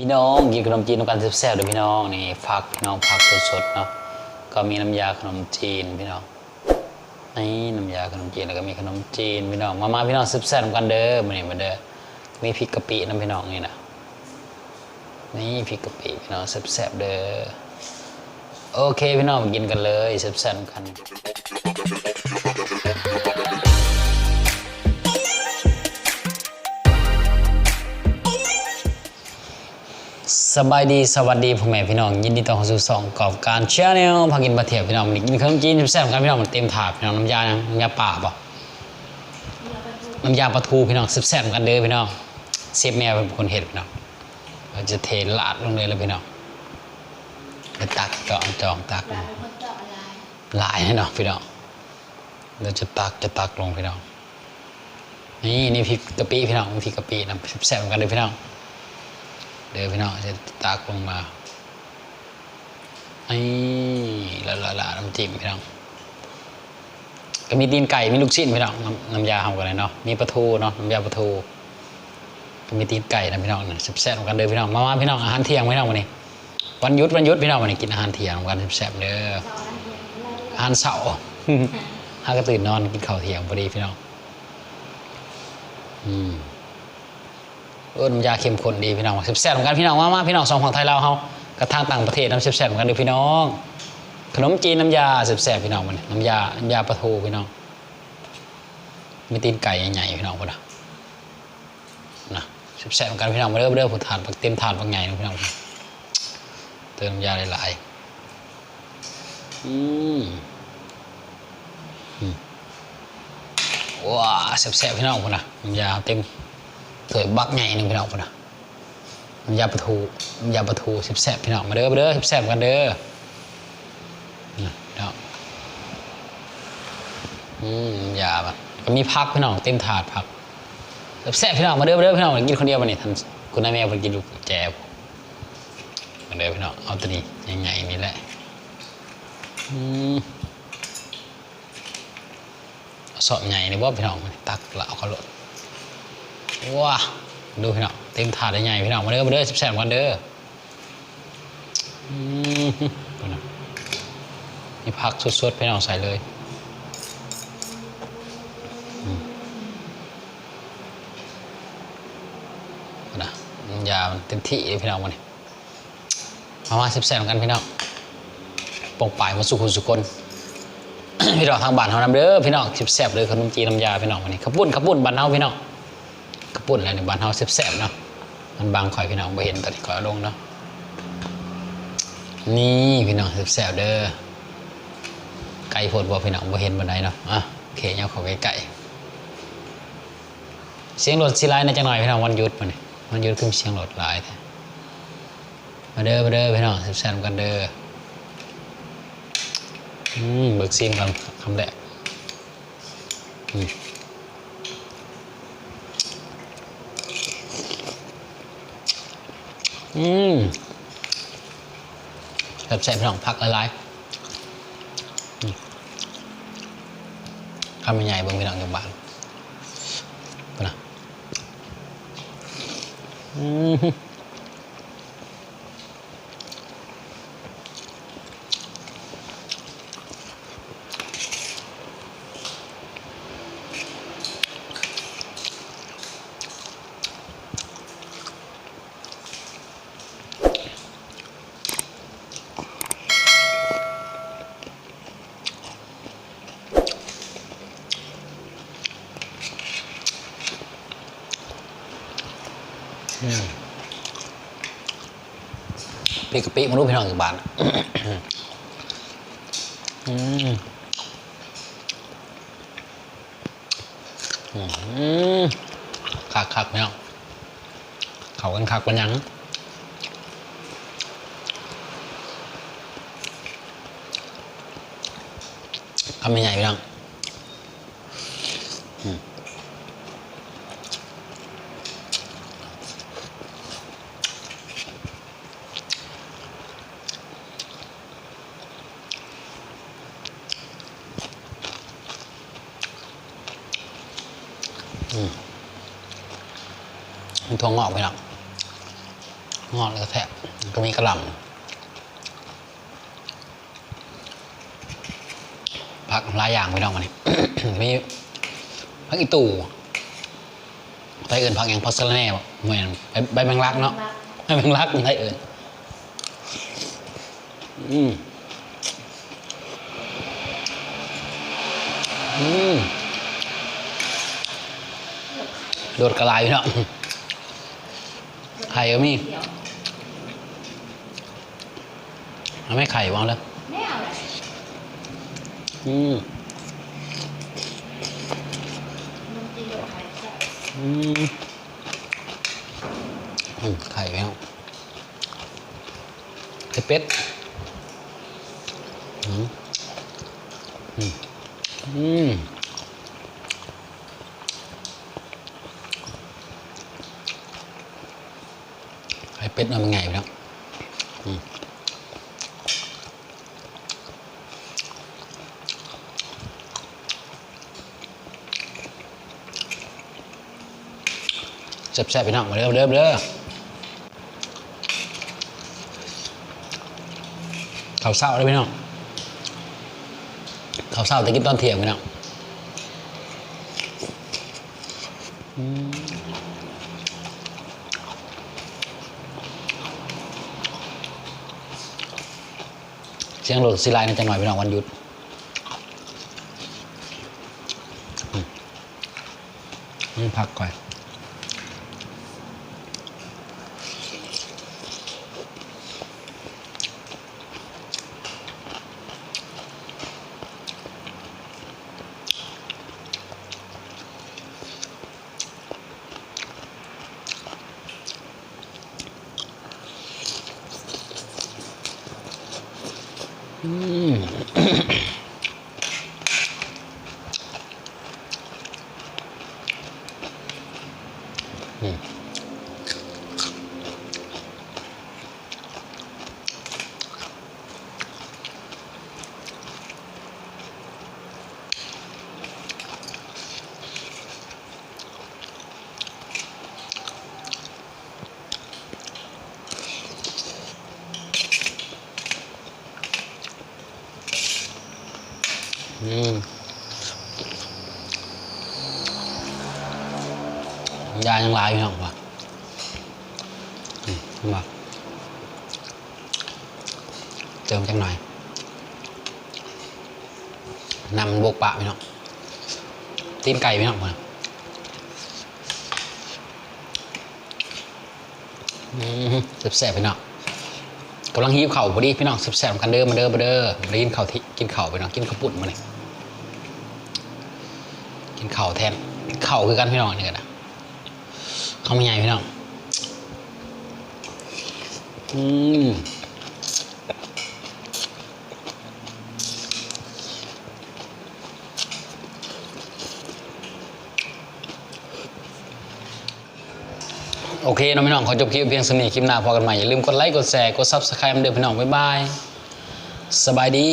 พี่น้องกินขนมจีนด้วยกันแซ่บๆเด้อพี่น้องนี่ผักพี่น้องผักสดๆเนาะก็มีน้ำยาขนมจีนพี่น้องนี่น้ำยาขนมจีนแล้วก็มีขนมจีนพี่น้องมามาพี่น้องแซ่บๆนำกันเด้อมาเนี่ยมาเด้อมีพริกกะปิน้ำพี่น้องนี่นะนี่พริกกะปิพี่น้องแซ่บๆเด้อโอเคพี่น้องมากินกันเลยแซ่บๆกัน สบายดีสวัสดีพ่อแม่พี่น้องยินดีต้อนรับสู่สองกอบการเชียร์แนวพากินปลาเทียบพี่น้องวันนี้กินขนมจีนแซ่บๆกันพี่น้องมันเต็มถาดพี่น้องน้ำยานะน้ำยาป่าป่ะน้ำยาปลาทูพี่น้องแซ่บๆกันเด้อพี่น้องเซฟแม่เป็นคนเห็ดพี่น้องเราจะเทลาดลงเลยเลยพี่น้องไปตักจองจองตักเราเป็นคนเจาะลายหลายแน่นอนพี่น้องเราจะตักจะตักลงพี่น้องนี่นี่พริกกะปิพี่น้องพริกกะปินะแซ่บๆกันเลยพี่น้อง เดี๋ยวพี่น้องจะตักลงมาไอ้ละละละน้ำจิ้มพี่น้องก็มีตีนไก่มีลูกชิ้นพี่น้องน้ำน้ำยาทำกันเลยเนาะมีปลาทูเนาะน้ำยาปลาทูก็มีตีนไก่นะพี่น้องนะแซ่บๆเหมือนกันเด้อพี่น้องมามาพี่น้องอาหารเที่ยงพี่น้องวันนี้วันหยุดวันหยุดพี่น้องวันนี้กินอาหารเที่ยงเหมือนกันแซ่บๆเด้อเราอันเดียวเราหารเสาร์ห้าก็ตื่นนอนกินข้าวเที่ยงพอดีพี่น้องอืม เออน้ำยาเข้มข้นดีพี่น้องแซ่บเหมือนกันพี่น้องมามาพี่น้องสองฝั่งไทยลาเฮากระทางต่างประเทศน้ำแซ่บเหมือนกันด้อพี่น้อง ขนมจีนน้ำยาแซ่บพี่น้องมันน้ำยาน้ำยาปลาทูพี่น้องมีตีนไก่ใหญ่ๆพี่น้องพุ่นนะนะแซ่บเหมือนกันพี่น้องมาเริ่มเริ่มผุดถาดเต็มถาดบางใหญ่นะพี่น้องเติมน้ำยาหลายๆอืมว้าแซ่บๆพี่น้องพุ่นนะน้ำยาเต็ม สวยบักใหญ่หนึ่งพี่น้องพุ่นนะน้ำยาปลาทูน้ำยาปลาทูสิบแซ่บพี่น้องมาเด้อมาเด้อสิบแซ่บกันเด้อนี่พี่น้องอืมน้ำยาบัดก็มีพักพี่น้องเต็มถาดพักแซ่บพี่น้องมาเด้อมาเด้อพี่น้องกินคนเดียววันนี้ท่านคุณนายแม่เพิ่นกินลูกแจวมาเด้อพี่น้องเอาตัวนี้ใหญ่ๆนี่แหละอืมเอสอบใหญ่นี่บ่พี่น้องตักละเอาเขาลด ว้าดูพี่น้องเต็มถาดใหญ่พี่น้องมาเด้อมาเด้อแซ่บๆกันเด้ออืมดูนะนี่ผักสดๆพี่น้องใส่เลยอืมดูนะน้ำยาเต็มที่เลยพี่น้องวันนี้มามาแซ่บๆกันพี่น้องปองป่ายมาสุขุนสุคนพี่น้องทางบ้านเขานำเด้อพี่น้องแซ่บเลยขนมจีนน้ำยาพี่น้องวันนี้ขับปุ้นขับปุ้นบ้านเฮาพี่น้อง ปุ่นอะไรในบ้านเฮาแซ่บๆเนาะมันบางข่อยพี่น้องบ่เห็นตอนนี้ข่อยลงเนาะนี่พี่น้องแซ่บๆเด้อไก่โพดบ่พี่น้องบ่เห็นบันไดเนาะอะโอเคเอาเข้าใกล้ๆเสียงรถสิหลายนะจังหน่อยพี่น้องวันหยุดมานี่วันหยุดคือเสียงรถหลายแท้มาเด้อมาเด้อพี่น้องแซ่บๆกันเด้ออืมเบิกซีนก่อนคำแรกอืม อืมแบบใส่พี่น้องพักละลายข้าวมันใหญ่บิ่งพี่น้องจากบ้านไปนะอืม พี่กะปิมาดูพี่น้องจากบ้านอืมคักคักๆพี่น้องเขากันคักกันยังคำใหญ่ๆพี่น้อง มมีถั่วงอกพี่น้องงอนแล้วก็แทะก็มีกระหล่ำผักหลายอย่างพี่น้องมานี่มีผักอีตู่ไทยเอินผักอย่างพัสละแหน่บ่เหมือนใบใบแมงลักเนาะใบแมงลักไทยเอินอืมอืม โดดกระลายพี่น้องไข่ก็มีเดี๋ยวเอาไม่ไข่วางแล้วไม่เอาเลยอืมมันจะโดดไข่แซ่บอืมอืมไข่แล้วไข่เป็ดอืมอืมอืมไข่ เป็ดมันเป็นไงไปแล้วแซ่บๆไปน้องมาเริ่มเริ่มเริ่มข้าวเศร้าได้ไหมน้องข้าวเศร้าแต่กินตอนเที่ยงไหมน้อง เสียงรถสิไลน์นจังหน่อยพี่น้องวันหยุดอืมพักก่อน อื อืมยายังลายอยู่น้องว่ะมมาเติมจังหน่อยนำบวกปะพี่น้องตีนไก่พี่น้องมาอืมแซ่บๆพี่น้องกำลังหิวเข่าพอดีพี่น้องแซ่บๆกันเด้อมาเด้อมาเด้อมาได้กินข้าที่กินเข้าวพี่น้องกินข้าวปุ้นมาเนี่ย กินข้าวแทนข้าวคือกันพี่น้องนี่กันนะข้าวมันใหญ่พี่น้องอืมโอเคน้องพี่น้องขอจบคลิปเพียงสำนีคลิปหน้าพอกันใหม่ อย่าลืมกดไลค์ กดแชร์ กดซับสไครต์เด้อพี่น้อง บ๊ายบาย สบายดี